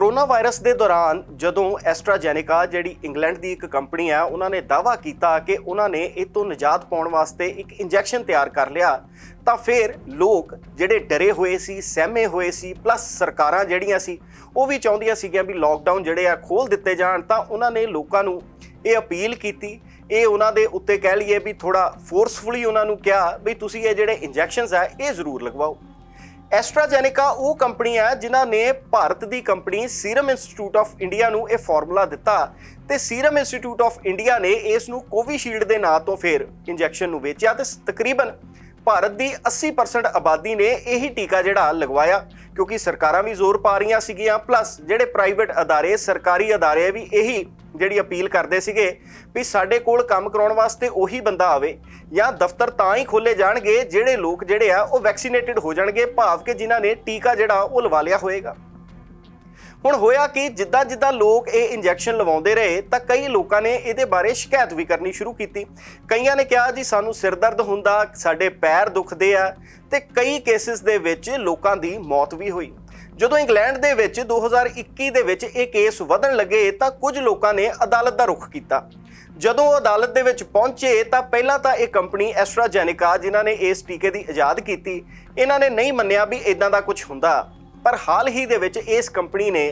Corona virus ਦੇ ਦੌਰਾਨ ਜਦੋਂ ਐਸਟਰਾਜੈਨਿਕਾ, ਜਿਹੜੀ ਇੰਗਲੈਂਡ ਦੀ ਇੱਕ ਕੰਪਨੀ ਹੈ, ਉਹਨਾਂ ਨੇ ਦਾਅਵਾ ਕੀਤਾ ਕਿ ਉਹਨਾਂ ਨੇ ਇਹ ਤੋਂ ਨਿਜਾਤ ਪਾਉਣ ਵਾਸਤੇ ਇੱਕ ਇੰਜੈਕਸ਼ਨ ਤਿਆਰ ਕਰ ਲਿਆ, ਤਾਂ ਫਿਰ ਲੋਕ ਜਿਹੜੇ ਡਰੇ ਹੋਏ ਸੀ, ਸਹਿਮੇ ਹੋਏ ਸੀ, ਪਲੱਸ ਸਰਕਾਰਾਂ ਜਿਹੜੀਆਂ ਸੀ, ਉਹ ਵੀ ਚਾਹੁੰਦੀਆਂ ਸੀਗੀਆਂ ਵੀ ਲੋਕਡਾਊਨ ਜਿਹੜੇ ਆ ਖੋਲ ਦਿੱਤੇ ਜਾਣ, ਤਾਂ ਉਹਨਾਂ ਨੇ ਲੋਕਾਂ ਨੂੰ ਇਹ ਅਪੀਲ ਕੀਤੀ। ਇਹ ਉਹਨਾਂ ਦੇ ਉੱਤੇ ਕਹਿ ਲਈਏ ਵੀ ਥੋੜਾ ਫੋਰਸਫੁਲੀ ਉਹਨਾਂ ਨੂੰ ਕਿਹਾ ਵੀ ਤੁਸੀਂ ਇਹ ਜਿਹੜੇ ਇੰਜੈਕਸ਼ਨਸ ਆ, ਇਹ ਜ਼ਰੂਰ ਲਗਵਾਓ। ਐਸਟਰਾਜੈਨਿਕਾ ਉਹ ਕੰਪਨੀ ਹੈ ਜਿਨ੍ਹਾਂ ਨੇ ਭਾਰਤ ਦੀ company Serum Institute of India ਨੂੰ ਇਹ ਫਾਰਮੂਲਾ ਦਿੱਤਾ ਤੇ ਸੀਰਮ ਇੰਸਟੀਚਿਊਟ ਆਫ ਇੰਡੀਆ ਨੇ ਇਸ ਨੂੰ ਕੋਵਿਸ਼ੀਲਡ ਦੇ ਨਾਂ ਤੋਂ ਫਿਰ ਇੰਜੈਕਸ਼ਨ ਨੂੰ ਵੇਚਿਆ ਤੇ ਤਕਰੀਬਨ ਭਾਰਤ ਦੀ 80% ਆਬਾਦੀ ਨੇ ਇਹੀ ਟੀਕਾ ਜਿਹੜਾ ਲਗਵਾਇਆ, ਕਿਉਂਕਿ ਸਰਕਾਰਾਂ ਵੀ ਜ਼ੋਰ ਪਾ ਰਹੀਆਂ ਸੀਗੀਆਂ ਪਲੱਸ ਜਿਹੜੇ ਪ੍ਰਾਈਵੇਟ ਅਦਾਰੇ, ਸਰਕਾਰੀ ਅਦਾਰੇ ਵੀ ਇਹੀ ਜਿਹੜੀ ਅਪੀਲ ਕਰਦੇ ਸੀਗੇ ਵੀ ਸਾਡੇ ਕੋਲ ਕੰਮ ਕਰਾਉਣ ਵਾਸਤੇ ਉਹੀ ਬੰਦਾ ਆਵੇ ਜਾਂ ਦਫ਼ਤਰ ਤਾਂ ਹੀ ਖੋਲੇ ਜਾਣਗੇ ਜਿਹੜੇ ਲੋਕ ਜਿਹੜੇ ਆ ਉਹ ਵੈਕਸੀਨੇਟਿਡ ਹੋ ਜਾਣਗੇ, ਭਾਵ ਕਿ ਜਿਨ੍ਹਾਂ ਨੇ ਟੀਕਾ ਜਿਹੜਾ ਉਹ ਲਵਾ ਲਿਆ ਹੋਏਗਾ। ਹੁਣ ਹੋਇਆ ਕਿ, ਜਿੱਦਾਂ ਜਿੱਦਾਂ ਲੋਕ ਇਹ ਇੰਜੈਕਸ਼ਨ ਲਵਾਉਂਦੇ ਰਹੇ, ਤਾਂ ਕਈ ਲੋਕਾਂ ਨੇ ਇਹਦੇ ਬਾਰੇ ਸ਼ਿਕਾਇਤ ਵੀ ਕਰਨੀ ਸ਼ੁਰੂ ਕੀਤੀ। ਕਈਆਂ ਨੇ ਕਿਹਾ, ਜੀ, ਸਾਨੂੰ ਸਿਰ ਦਰਦ ਹੁੰਦਾ, ਸਾਡੇ ਪੈਰ ਦੁਖਦੇ ਆ। ਤੇ ਕਈ ਕੇਸਿਸ ਦੇ ਵਿੱਚ ਲੋਕਾਂ ਦੀ ਮੌਤ ਵੀ ਹੋਈ। ਜਦੋਂ ਇੰਗਲੈਂਡ ਦੇ ਵਿੱਚ 2021 ਦੇ ਵਿੱਚ ਇਹ ਕੇਸ ਵਧਣ ਲੱਗੇ ਤਾਂ ਕੁਝ ਲੋਕਾਂ ਨੇ ਅਦਾਲਤ ਦਾ ਰੁਖ ਕੀਤਾ। ਜਦੋਂ ਉਹ ਅਦਾਲਤ ਦੇ ਵਿੱਚ ਪਹੁੰਚੇ ਤਾਂ ਪਹਿਲਾਂ ਤਾਂ ਇਹ ਕੰਪਨੀ ਐਸਟਰਾਜੈਨਿਕਾ, ਜਿਨ੍ਹਾਂ ਨੇ ਇਸ ਟੀਕੇ ਦੀ ਇਜਾਦ ਕੀਤੀ, ਇਹਨਾਂ ਨੇ ਨਹੀਂ ਮੰਨਿਆ ਵੀ ਇਦਾਂ ਦਾ ਕੁਝ ਹੁੰਦਾ। ਪਰ ਹਾਲ ਹੀ ਦੇ ਵਿੱਚ ਇਸ ਕੰਪਨੀ ਨੇ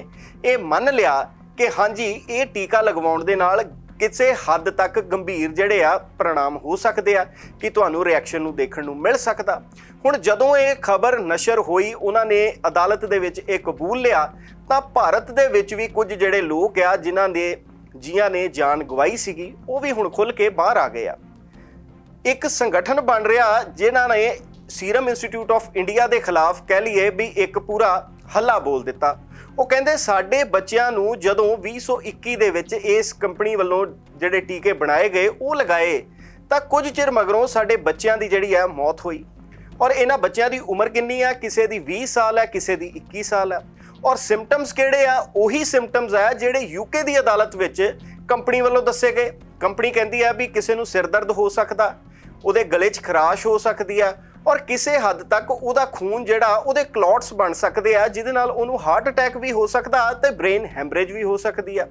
ਇਹ ਮੰਨ ਲਿਆ ਕਿ ਹਾਂਜੀ, ਇਹ ਟੀਕਾ ਲਗਵਾਉਣ ਦੇ ਨਾਲ ਕਿਸੇ ਹੱਦ ਤੱਕ ਗੰਭੀਰ ਜਿਹੜੇ ਆ ਪ੍ਰਣਾਮ ਹੋ ਸਕਦੇ ਆ, ਕਿ ਤੁਹਾਨੂੰ ਰਿਐਕਸ਼ਨ ਨੂੰ ਦੇਖਣ ਨੂੰ ਮਿਲ ਸਕਦਾ? ਹੁਣ ਜਦੋਂ ਇਹ ਖਬਰ ਨਸ਼ਰ ਹੋਈ, ਉਹਨਾਂ ਨੇ ਅਦਾਲਤ ਦੇ ਵਿੱਚ ਇਹ ਕਬੂਲ ਲਿਆ, ਤਾਂ ਭਾਰਤ ਦੇ ਵਿੱਚ ਵੀ ਕੁਝ ਜਿਹੜੇ ਲੋਕ ਆ, ਜਿਨ੍ਹਾਂ ਦੇ ਜੀਆਂ ਨੇ ਜਾਨ ਗਵਾਈ ਸੀਗੀ, ਉਹ ਵੀ ਹੁਣ ਖੁੱਲ ਕੇ ਬਾਹਰ ਆ ਗਏ ਆ। ਇੱਕ ਸੰਗਠਨ ਬਣ ਰਿਹਾ, ਜਿਨ੍ਹਾਂ ਨੇ ਸੀਰਮ ਇੰਸਟੀਚਿਊਟ ਆਫ ਇੰਡੀਆ ਦੇ ਖਿਲਾਫ ਕਹਿ ਲਈਏ ਵੀ ਇੱਕ ਪੂਰਾ ਹੱਲਾ ਬੋਲ ਦਿੱਤਾ। ਉਹ ਕਹਿੰਦੇ ਸਾਡੇ ਬੱਚਿਆਂ ਨੂੰ ਜਦੋਂ 2021 ਦੇ ਵਿੱਚ ਇਸ ਕੰਪਨੀ ਵੱਲੋਂ ਜਿਹੜੇ ਟੀਕੇ ਬਣਾਏ ਗਏ, ਉਹ ਲਗਾਏ, ਤਾਂ ਕੁਝ ਚਿਰ ਮਗਰੋਂ ਸਾਡੇ ਬੱਚਿਆਂ ਦੀ ਜਿਹੜੀ ਹੈ ਮੌਤ ਹੋਈ। ਔਰ ਇਹਨਾਂ ਬੱਚਿਆਂ ਦੀ ਉਮਰ ਕਿੰਨੀ ਆ? ਕਿਸੇ ਦੀ 20 ਸਾਲ ਹੈ ਕਿਸੇ ਦੀ 21 ਸਾਲ ਹੈ ਔਰ ਸਿੰਪਟਮਸ ਕਿਹੜੇ ਆ? ਉਹੀ ਸਿੰਪਟਮਸ ਆ ਜਿਹੜੇ ਯੂਕੇ ਦੀ ਅਦਾਲਤ ਵਿੱਚ ਕੰਪਨੀ ਵੱਲੋਂ ਦੱਸੇ ਗਏ। ਕੰਪਨੀ ਕਹਿੰਦੀ ਆ ਵੀ ਕਿਸੇ ਨੂੰ ਸਿਰ ਦਰਦ ਹੋ ਸਕਦਾ, ਉਹਦੇ ਗਲੇ 'ਚ ਖਰਾਸ਼ ਹੋ ਸਕਦੀ ਆ। ਔਰ ਕਿਸੇ ਹੱਦ ਤੱਕ ਉਹਦਾ ਖੂਨ ਜਿਹੜਾ ਉਹਦੇ ਕਲੌਟਸ ਬਣ ਸਕਦੇ ਆ, ਜਿਹਦੇ ਨਾਲ ਉਹਨੂੰ ਹਾਰਟ ਅਟੈਕ ਵੀ ਹੋ ਸਕਦਾ ਤੇ ਬ੍ਰੇਨ ਹੈਮਰੇਜ ਵੀ ਹੋ ਸਕਦੀ ਆ।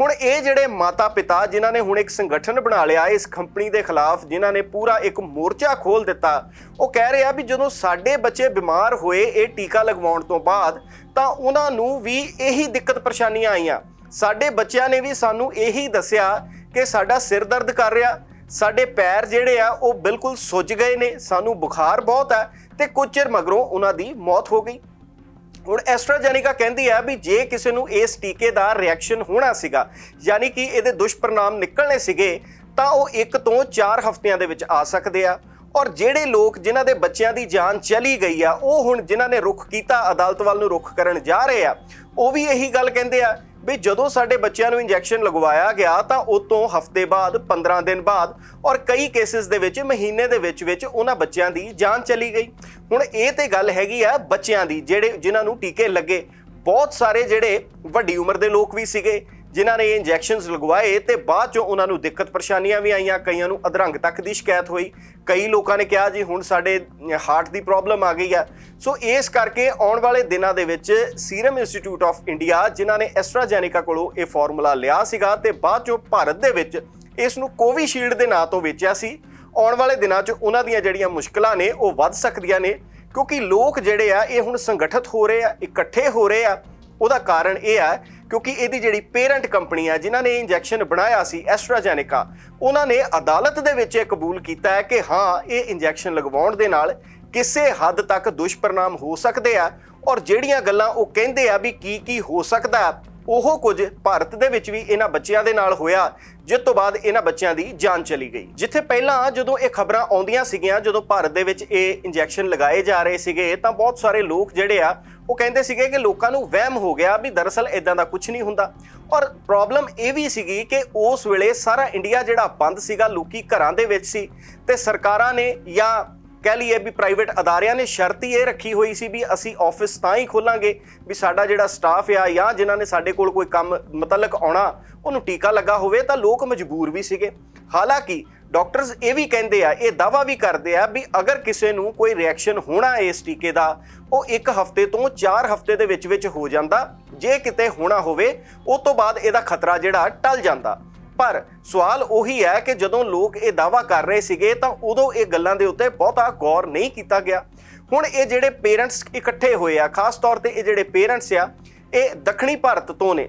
ਹੁਣ ਇਹ ਜਿਹੜੇ ਮਾਤਾ ਪਿਤਾ ਜਿਨ੍ਹਾਂ ਨੇ ਹੁਣ ਇੱਕ ਸੰਗਠਨ ਬਣਾ ਲਿਆ, ਇਸ ਕੰਪਨੀ ਦੇ ਖਿਲਾਫ ਜਿਨ੍ਹਾਂ ਨੇ ਪੂਰਾ ਇੱਕ ਮੋਰਚਾ ਖੋਲ ਦਿੱਤਾ, ਉਹ ਕਹਿ ਰਿਹਾ ਵੀ ਜਦੋਂ ਸਾਡੇ ਬੱਚੇ ਬਿਮਾਰ ਹੋਏ ਇਹ ਟੀਕਾ ਲਗਵਾਉਣ ਤੋਂ ਬਾਅਦ, ਤਾਂ ਉਹਨਾਂ ਨੂੰ ਵੀ ਇਹੀ ਦਿੱਕਤ ਪਰੇਸ਼ਾਨੀਆਂ ਆਈਆਂ। ਸਾਡੇ ਬੱਚਿਆਂ ਨੇ ਵੀ ਸਾਨੂੰ ਇਹੀ ਦੱਸਿਆ ਕਿ ਸਾਡਾ ਸਿਰ ਦਰਦ ਕਰ ਰਿਹਾ ਸਾਡੇ ਪੈਰ ਜਿਹੜੇ ਆ, ਉਹ ਬਿਲਕੁਲ ਸੁੱਜ ਗਏ ਨੇ। ਸਾਨੂੰ ਬੁਖਾਰ ਬਹੁਤ ਆ ਤੇ ਕੁਝ ਚਿਰ ਮਗਰੋਂ ਉਹਨਾਂ ਦੀ ਮੌਤ ਹੋ ਗਈ। ਹੁਣ ਐਸਟਰਾਜੈਨਿਕਾ ਕਹਿੰਦੀ ਆ ਵੀ ਜੇ ਕਿਸੇ ਨੂੰ ਇਸ ਟੀਕੇ ਦਾ ਰਿਐਕਸ਼ਨ ਹੋਣਾ ਸੀਗਾ, ਯਾਨੀ ਕਿ ਇਹਦੇ ਦੁਸ਼ਪਰਿਣਾਮ ਨਿਕਲਣੇ ਸੀਗੇ, ਤਾਂ ਉਹ 1 ਤੋਂ 4 ਹਫ਼ਤਿਆਂ ਦੇ ਵਿੱਚ ਆ ਸਕਦੇ ਆ। ਔਰ ਜਿਹੜੇ ਲੋਕ ਜਿਨ੍ਹਾਂ ਦੇ ਬੱਚਿਆਂ ਦੀ ਜਾਨ ਚਲੀ ਗਈ ਆ, ਉਹ ਹੁਣ ਜਿਨ੍ਹਾਂ ਨੇ ਰੁਖ ਕੀਤਾ, ਅਦਾਲਤ ਵੱਲ ਨੂੰ ਰੁਖ ਕਰਨ ਜਾ ਰਹੇ ਆ, ਉਹ ਵੀ ਇਹੀ ਗੱਲ ਕਹਿੰਦੇ ਆ ਵੀ ਜਦੋਂ ਸਾਡੇ ਬੱਚਿਆਂ ਨੂੰ ਇੰਜੈਕਸ਼ਨ ਲਗਵਾਇਆ ਗਿਆ ਤਾਂ ਉਹ ਤੋਂ ਹਫ਼ਤੇ ਬਾਅਦ 15 ਦਿਨ ਬਾਅਦ ਔਰ ਕਈ ਕੇਸਿਸ ਦੇ ਵਿੱਚ, ਮਹੀਨੇ ਦੇ ਵਿੱਚ ਵਿੱਚ ਉਹਨਾਂ ਬੱਚਿਆਂ ਦੀ ਜਾਨ ਚਲੀ ਗਈ। ਹੁਣ ਇਹ ਤੇ ਗੱਲ ਹੈਗੀ ਆ ਬੱਚਿਆਂ ਦੀ ਜਿਹੜੇ, ਜਿਨ੍ਹਾਂ ਨੂੰ ਟੀਕੇ ਲੱਗੇ, ਬਹੁਤ ਸਾਰੇ ਜਿਹੜੇ ਵੱਡੀ ਉਮਰ ਦੇ ਲੋਕ ਵੀ ਸੀਗੇ। ਜਿਨ੍ਹਾਂ ਨੇ ਇਹ ਇੰਜੈਕਸ਼ਨਸ ਲਗਵਾਏ ਤੇ ਬਾਅਦ ਚੋਂ ਉਹਨਾਂ ਨੂੰ ਦਿੱਕਤ ਪਰੇਸ਼ਾਨੀਆਂ ਵੀ ਆਈਆਂ, ਕਈਆਂ ਨੂੰ ਅਧਰੰਗ ਤੱਕ ਦੀ ਸ਼ਿਕਾਇਤ ਹੋਈ। ਕਈ ਲੋਕਾਂ ਨੇ ਕਿਹਾ, ਜੀ, ਹੁਣ ਸਾਡੇ ਹਾਰਟ ਦੀ ਪ੍ਰੋਬਲਮ ਆ ਗਈ ਆ ਸੋ ਇਸ ਕਰਕੇ ਆਉਣ ਵਾਲੇ ਦਿਨਾਂ ਦੇ ਵਿੱਚ ਸੀਰਮ ਇੰਸਟੀਚਿਊਟ ਆਫ ਇੰਡੀਆ, ਜਿਨ੍ਹਾਂ ਨੇ ਐਸਟਰਾਜੈਨਿਕਾ ਕੋਲੋਂ ਇਹ ਫਾਰਮੂਲਾ ਲਿਆ ਸੀਗਾ ਤੇ ਬਾਅਦ ਚੋਂ ਭਾਰਤ ਦੇ ਵਿੱਚ ਇਸ ਨੂੰ ਕੋਵਿਸ਼ੀਲਡ ਦੇ ਨਾਂ ਤੋਂ ਵੇਚਿਆ ਸੀ। ਆਉਣ ਵਾਲੇ ਦਿਨਾਂ 'ਚ ਉਹਨਾਂ ਦੀਆਂ ਜਿਹੜੀਆਂ ਮੁਸ਼ਕਲਾਂ ਨੇ, ਉਹ ਵੱਧ ਸਕਦੀਆਂ ਨੇ, ਕਿਉਂਕਿ ਲੋਕ ਜਿਹੜੇ ਆ, ਇਹ ਹੁਣ ਸੰਗਠਿਤ ਹੋ ਰਹੇ ਆ, ਇਕੱਠੇ ਹੋ ਰਹੇ ਆ। ਉਹਦਾ ਕਾਰਨ ਇਹ ਆ ਕਿਉਂਕਿ ਇਹਦੀ ਜਿਹੜੀ ਪੇਰੈਂਟ ਕੰਪਨੀ ਹੈ ਜਿਨ੍ਹਾਂ ਨੇ ਇੰਜੈਕਸ਼ਨ ਬਣਾਇਆ ਸੀ ਐਸਟਰਾਜੈਨਿਕਾ, ਉਹਨਾਂ ਨੇ ਅਦਾਲਤ ਦੇ ਵਿੱਚ ਇਹ ਕਬੂਲ ਕੀਤਾ ਹੈ ਕਿ ਹਾਂ, ਇਹ ਇੰਜੈਕਸ਼ਨ ਲਗਵਾਉਣ ਦੇ ਨਾਲ ਕਿਸੇ ਹੱਦ ਤੱਕ ਦੁਸ਼ਪਰਿਣਾਮ ਹੋ ਸਕਦੇ ਆ ਔਰ ਜਿਹੜੀਆਂ ਗੱਲਾਂ ਉਹ ਕਹਿੰਦੇ ਆ ਵੀ ਕੀ ਕੀ ਹੋ ਸਕਦਾ, ਉਹ ਕੁਝ ਭਾਰਤ ਦੇ ਵਿੱਚ ਵੀ ਇਹਨਾਂ ਬੱਚਿਆਂ ਦੇ ਨਾਲ ਹੋਇਆ, ਜਿਸ ਤੋਂ ਬਾਅਦ ਇਹਨਾਂ ਬੱਚਿਆਂ ਦੀ ਜਾਨ ਚਲੀ ਗਈ। ਜਿੱਥੇ ਪਹਿਲਾਂ ਜਦੋਂ ਇਹ ਖਬਰਾਂ ਆਉਂਦੀਆਂ ਸੀਗੀਆਂ, ਜਦੋਂ ਭਾਰਤ ਦੇ ਵਿੱਚ ਇਹ ਇੰਜੈਕਸ਼ਨ ਲਗਾਏ ਜਾ ਰਹੇ ਸੀਗੇ, ਤਾਂ ਬਹੁਤ ਸਾਰੇ ਲੋਕ ਜਿਹੜੇ ਆ ਉਹ ਕਹਿੰਦੇ ਸੀਗੇ ਕਿ ਲੋਕਾਂ ਨੂੰ ਵਹਿਮ ਹੋ ਗਿਆ ਵੀ ਦਰਅਸਲ ਇਦਾਂ ਦਾ ਕੁਝ ਨਹੀਂ ਹੁੰਦਾ। ਔਰ ਪ੍ਰੋਬਲਮ ਇਹ ਵੀ ਸੀਗੀ ਕਿ ਉਸ ਵੇਲੇ ਸਾਰਾ ਇੰਡੀਆ ਜਿਹੜਾ ਬੰਦ ਸੀਗਾ, ਲੋਕੀ ਘਰਾਂ ਦੇ ਵਿੱਚ ਸੀ ਤੇ ਸਰਕਾਰਾਂ ਨੇ ਜਾਂ ਕਹਿ ਲਈਏ ਵੀ ਪ੍ਰਾਈਵੇਟ ਅਦਾਰਿਆਂ ਨੇ ਸ਼ਰਤ ਹੀ ਇਹ ਰੱਖੀ ਹੋਈ ਸੀ ਵੀ ਅਸੀਂ ਆਫਿਸ ਤਾਂ ਹੀ ਖੋਲਾਂਗੇ ਵੀ ਸਾਡਾ ਜਿਹੜਾ ਸਟਾਫ ਆ ਜਾਂ ਜਿਨ੍ਹਾਂ ਨੇ ਸਾਡੇ ਕੋਲ ਕੋਈ ਕੰਮ ਮੁਤਲਕ ਆਉਣਾ, ਉਹਨੂੰ ਟੀਕਾ ਲੱਗਾ ਹੋਵੇ ਤਾਂ ਲੋਕ ਮਜਬੂਰ ਵੀ ਸੀਗੇ। ਹਾਲਾਂਕਿ ਡਾਕਟਰਸ ਇਹ ਵੀ ਕਹਿੰਦੇ ਆ, ਇਹ ਦਾਵਾ ਵੀ ਕਰਦੇ ਆ ਵੀ ਅਗਰ ਕਿਸੇ ਨੂੰ ਕੋਈ ਰਿਐਕਸ਼ਨ ਹੋਣਾ ਇਸ ਟੀਕੇ ਦਾ, ਉਹ ਇੱਕ ਹਫ਼ਤੇ ਤੋਂ 4 ਹਫ਼ਤੇ ਦੇ ਵਿੱਚ ਵਿੱਚ ਹੋ ਜਾਂਦਾ। ਜੇ ਕਿਤੇ ਹੋਣਾ ਹੋਵੇ ਉਸ ਤੋਂ ਬਾਅਦ ਇਹਦਾ ਖਤਰਾ ਜਿਹੜਾ ਟਲ ਜਾਂਦਾ। ਪਰ ਸਵਾਲ ਉਹੀ ਹੈ ਕਿ ਜਦੋਂ ਲੋਕ ਇਹ ਦਾਵਾ ਕਰ ਰਹੇ ਸੀਗੇ, ਤਾਂ ਉਦੋਂ ਇਹ ਗੱਲਾਂ ਦੇ ਉੱਤੇ ਬਹੁਤਾ ਗੌਰ ਨਹੀਂ ਕੀਤਾ ਗਿਆ। ਹੁਣ ਇਹ ਜਿਹੜੇ ਪੇਰੈਂਟਸ ਇਕੱਠੇ ਹੋਏ ਆ, ਖਾਸ ਤੌਰ ਤੇ ਇਹ ਜਿਹੜੇ ਪੇਰੈਂਟਸ ਆ, ਇਹ ਦੱਖਣੀ ਭਾਰਤ ਤੋਂ ਨੇ।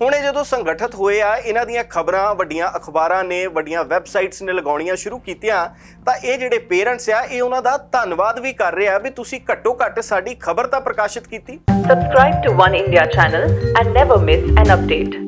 ਹੁਣ ਇਹ ਜਦੋਂ ਸੰਗਠਿਤ ਹੋਏ ਆ, ਇਹਨਾਂ ਦੀਆਂ ਖਬਰਾਂ, ਵੱਡੀਆਂ ਅਖਬਾਰਾਂ ਨੇ, ਵੱਡੀਆਂ ਵੈਬਸਾਈਟਸ ਨੇ ਲਗਾਉਣੀਆਂ ਸ਼ੁਰੂ ਕੀਤੀਆਂ, ਤਾਂ ਇਹ ਜਿਹੜੇ ਪੇਰੈਂਟਸ ਆ, ਇਹ ਉਹਨਾਂ ਦਾ ਧੰਨਵਾਦ ਵੀ ਕਰ ਰਹੇ ਆ ਵੀ ਤੁਸੀਂ ਘੱਟੋ ਘੱਟ ਸਾਡੀ ਖਬਰ ਤਾਂ ਪ੍ਰਕਾਸ਼ਿਤ ਕੀਤੀ Subscribe to One India channel and never miss an update.